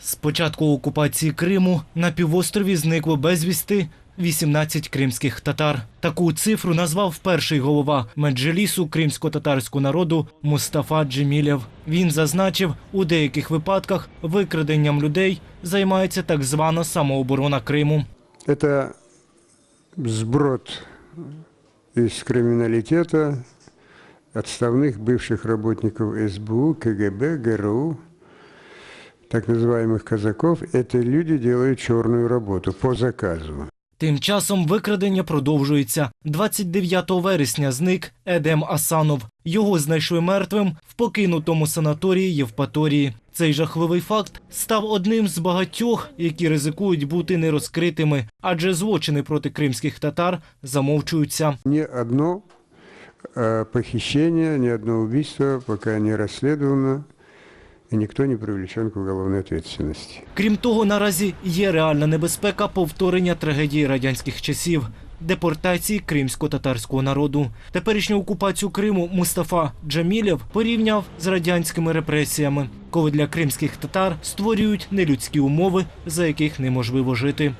З початку окупації Криму на півострові зникло безвісти 18 кримських татар. Таку цифру назвав перший голова меджелісу кримсько-татарського народу Мустафа Джемілєв. Він зазначив, у деяких випадках викраденням людей займається так звана самооборона Криму. Это сброд из криминалитета отставных бывших работников СБУ, КГБ, ГРУ, так называемых казаков. Эти люди делают черную работу по заказу. Тим часом викрадення продовжується. 29 вересня зник Едем Асанов. Його знайшли мертвим в покинутому санаторії Євпаторії. Цей жахливий факт став одним з багатьох, які ризикують бути нерозкритими, адже злочини проти кримських татар замовчуються. Ни одно э, похищение, ни одно убийство пока не расследовано, и ніхто не привлечен к уголовной ответственности. Крім того, наразі є реальна небезпека повторення трагедії радянських часів. Депортації кримсько-татарського народу. Теперішню окупацію Криму Мустафа Джамілєв порівняв з радянськими репресіями, коли для кримських татар створюють нелюдські умови, за яких неможливо жити.